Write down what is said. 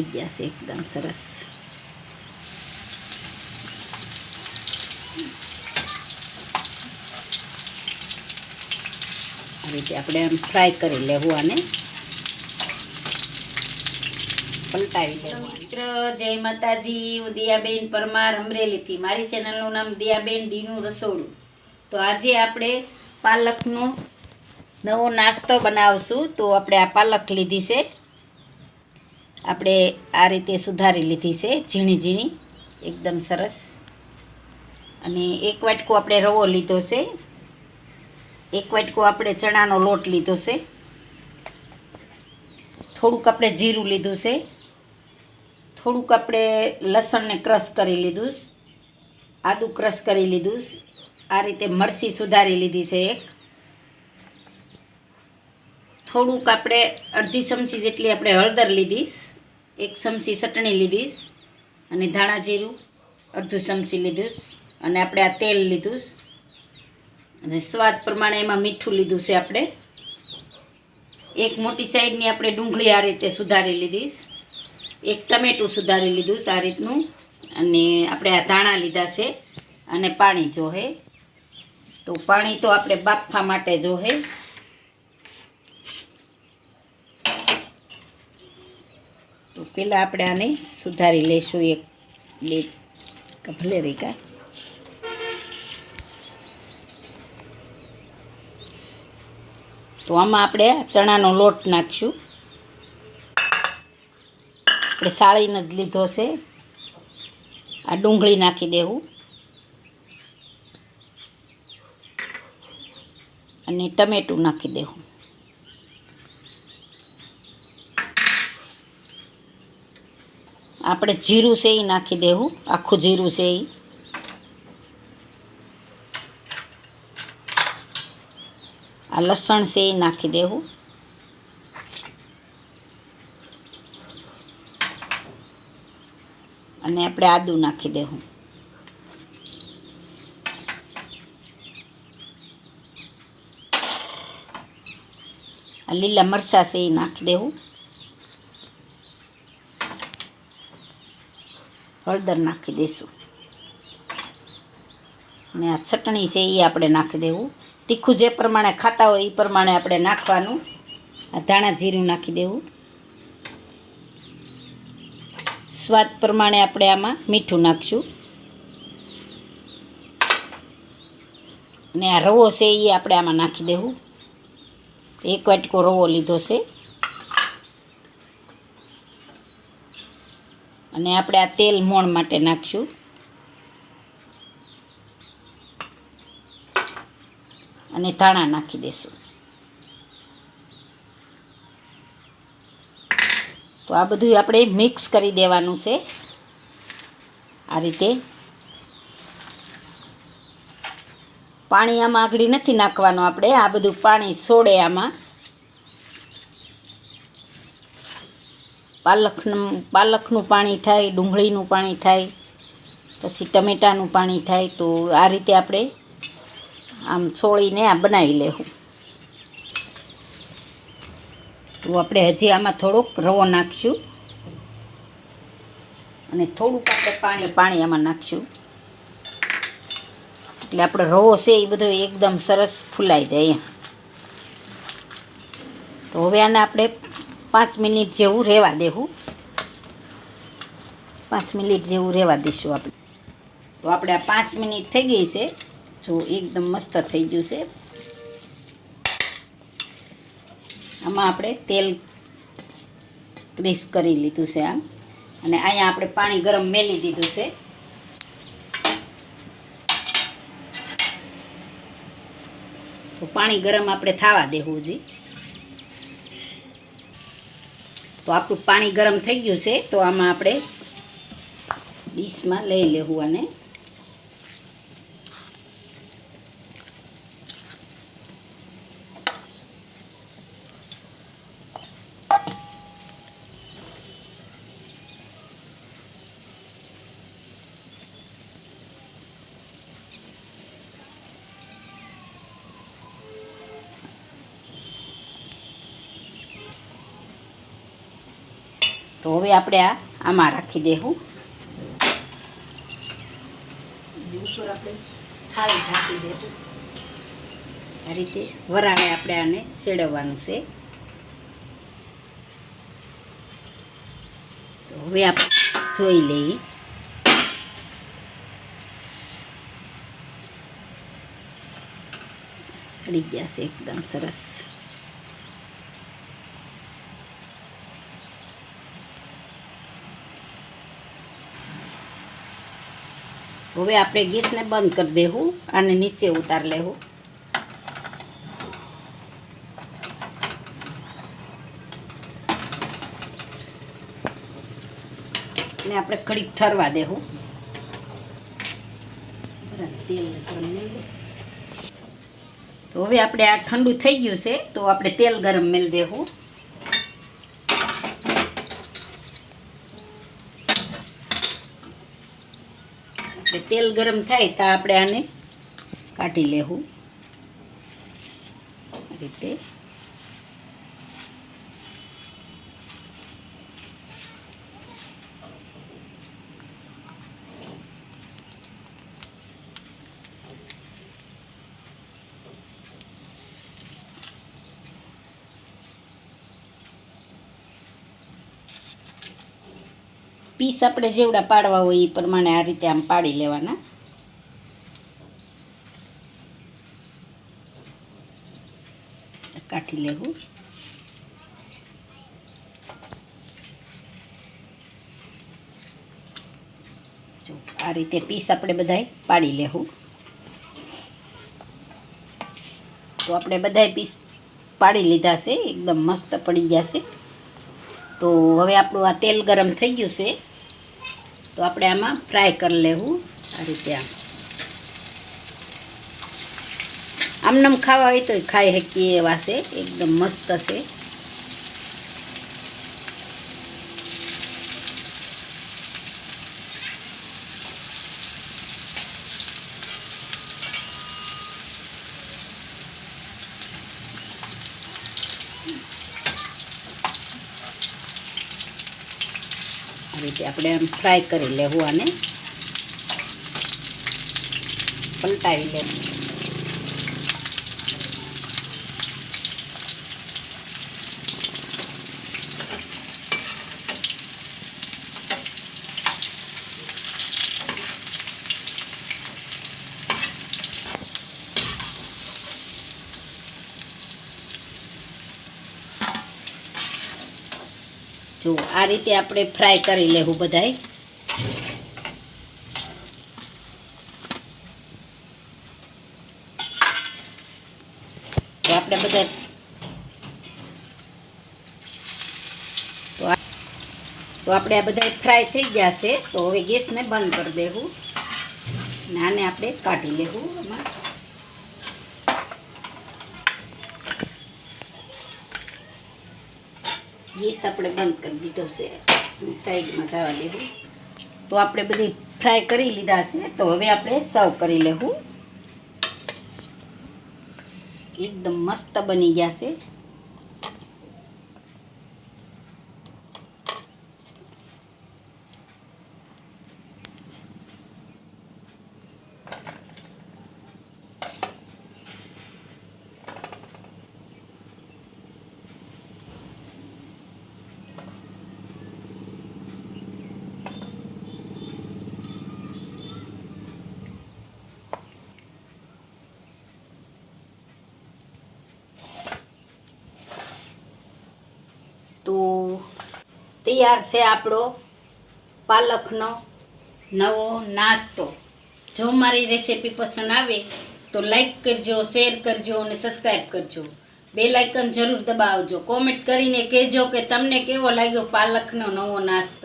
ગયા છે એકદમ સરસ આવી રીતે આપણે આમ ફ્રાય કરી લેવું આને પલટાવી લેવું મિત્ર જય માતાજી હું દિયાબેન પરમાર અમરેલીથી મારી ચેનલનું નામ દિયાબેન ડીનું રસોડું. તો આજે આપણે પાલકનો નવો નાસ્તો બનાવશું. તો આપણે આ પાલક લીધી છે. આપણે આ રીતે સુધારી લીધી છે, ઝીણી ઝીણી, એકદમ સરસ. અને એક વાટકો આપણે રવો લીધો છે. એક વાટકો આપણે ચણાનો લોટ લીધો છે. થોડુંક આપણે જીરું લીધું છે. થોડુંક આપણે લસણને ક્રશ કરી લીધું આદું ક્રશ કરી લીધું આ રીતે મરચી સુધારી લીધી છે એક. થોડુંક આપણે અડધી ચમચી જેટલી આપણે હળદર લીધી એક ચમચી ચટણી લીધીશ અને ધાણા જીરું, અડધું ચમચી લીધું અને આપણે આ તેલ લીધું અને સ્વાદ પ્રમાણે એમાં મીઠું લીધું છે આપણે. એક મોટી સાઈડની આપણે ડુંગળી આ રીતે સુધારી લીધીશ. એક ટમેટું સુધારી લીધું આ રીતનું. અને આપણે આ ધાણા લીધા છે અને પાણી જોહે. તો પાણી તો આપણે બાફવા માટે જોહે તો પહેલાં આપણે આને સુધારી લઈશું એક, બે ભલે રહી કાંઈ તો આમાં આપણે ચણાનો લોટ નાખશું. આપણે સાળીને જ લીધો છે. આ ડુંગળી નાખી દેવું. અને ટમેટું નાખી દેવું. આપણે જીરું છે નાખી દેવું. આખું જીરું છે આ લસણ છે નાખી દેવું. અને આપણે આદું નાખી દેવું. લીલા મરચાં છે નાખી દેવું. હળદર નાખી દઈશું ને આ ચટણી છે એ આપણે નાખી દેવું. તીખું જે પ્રમાણે ખાતા હોય એ પ્રમાણે આપણે નાખવાનું. આ ધાણા જીરું નાખી દેવું. સ્વાદ પ્રમાણે આપણે આમાં મીઠું નાખશું. ને આ રવો છે એ આપણે આમાં નાખી દેવું. એક વાટકો રવો લીધો છે. અને આપણે આ તેલ મોણ માટે નાખશું. અને ધાણા નાખી દઈશું તો આ બધું આપણે મિક્સ કરી દેવાનું છે. આ રીતે. પાણી આમાં આગળ નથી નાખવાનું આપણે. આ બધું પાણી છોડે આમાં. પાલકનું પાલકનું પાણી થાય, ડુંગળીનું પાણી થાય, પછી ટમેટાનું પાણી થાય, તો આ રીતે આપણે આમ છોળીને આ બનાવી લેવું. તો આપણે હજી આમાં થોડોક રવો નાખશું. અને થોડુંક આપણે પાણી પાણી આમાં નાખશું. એટલે આપણો રવો છે એ બધો એકદમ સરસ ફૂલાઈ જાય તો હવે આને આપણે પાંચ મિનિટ જેવું રહેવા દેવું પાંચ મિનિટ જેવું રહેવા દઈશું આપણે. તો આપણે આ પાંચ મિનિટ થઈ ગઈ છે. જો એકદમ મસ્ત થઈ ગયું છે. આમાં આપણે તેલ ક્રિસ કરી લીધું છે આમ. અને અહીંયા આપણે પાણી ગરમ મેલી દીધું છે. તો પાણી ગરમ આપણે થવા દેવું હજી. તો આપણું પાણી ગરમ થઈ ગયું છે તો આમાં આપણે ડીશમાં લઈ લેવું અને તો હવે આપણે આ આમાં રાખી દેવું ઉપર આપણે થાળી ઢાંકી દેવું આ રીતે વરાળે આપણે આને સેડવવાનું છે. તો હવે આપણે જોઈ લઈએ. સડી ગયા છે એકદમ સરસ. હવે આપણે ગેસને બંધ કરી દેવું અને નીચે ઉતાર લેવું ને આપણે કડીક ઠરવા દેવું. તો હવે આપણે આ ઠંડુ થઈ ગયું છે, તો આપણે તેલ ગરમ મેળ દેવું એટલે તેલ ગરમ થાય તો આપણે આને કાઢી લેવું. રીતે. પીસ આપણે જેવડા પાડવા હોય એ પ્રમાણે આ રીતે આમ પાડી લેવાના. કાઢી લેવું. જો, આ રીતે પીસ આપણે બધાય પાડી લેવું. તો આપણે બધાય પીસ પાડી લીધા છે, એકદમ મસ્ત પડી ગયા છે. તો હવે આપણું આ તેલ ગરમ થઈ ગયું છે. તો આપણે આમાં ફ્રાય કરી લેવું આ રીતે આમ. આમનામ ખાવા હોય તો ખાઈ શકીએ એવા છે, એકદમ મસ્ત છે. રીતે આપણે આમ ફ્રાય કરી લેવું આને પલટાવી લેવું. જો આ રીતે આપણે ફ્રાય કરી લેવું બધાય. તો આપણે બધા તો આપણે આ બધા ફ્રાય થઈ ગયા છે. તો હવે ગેસને બંધ કરી દેવું. અને આને આપણે કાઢી લેવું એમાં ગેસ આપણે બંધ કરી દીધો છે. સાઈડમાં જવા દેવું. તો આપણે બધી ફ્રાય કરી લીધા છે. તો હવે આપણે સર્વ કરી લેવું. એકદમ મસ્ત બની ગયા છે. તો તૈયાર છે આપણો પાલકનો નવો નાસ્તો. જો મારી રેસીપી પસંદ આવે તો લાઈક કરજો શેર કરજો અને સબસ્ક્રાઈબ કરજો. બે લાઇકન જરૂર દબાવજો. કોમેન્ટ કરીને કહેજો કે તમને કેવો લાગ્યો પાલકનો નવો નાસ્તો.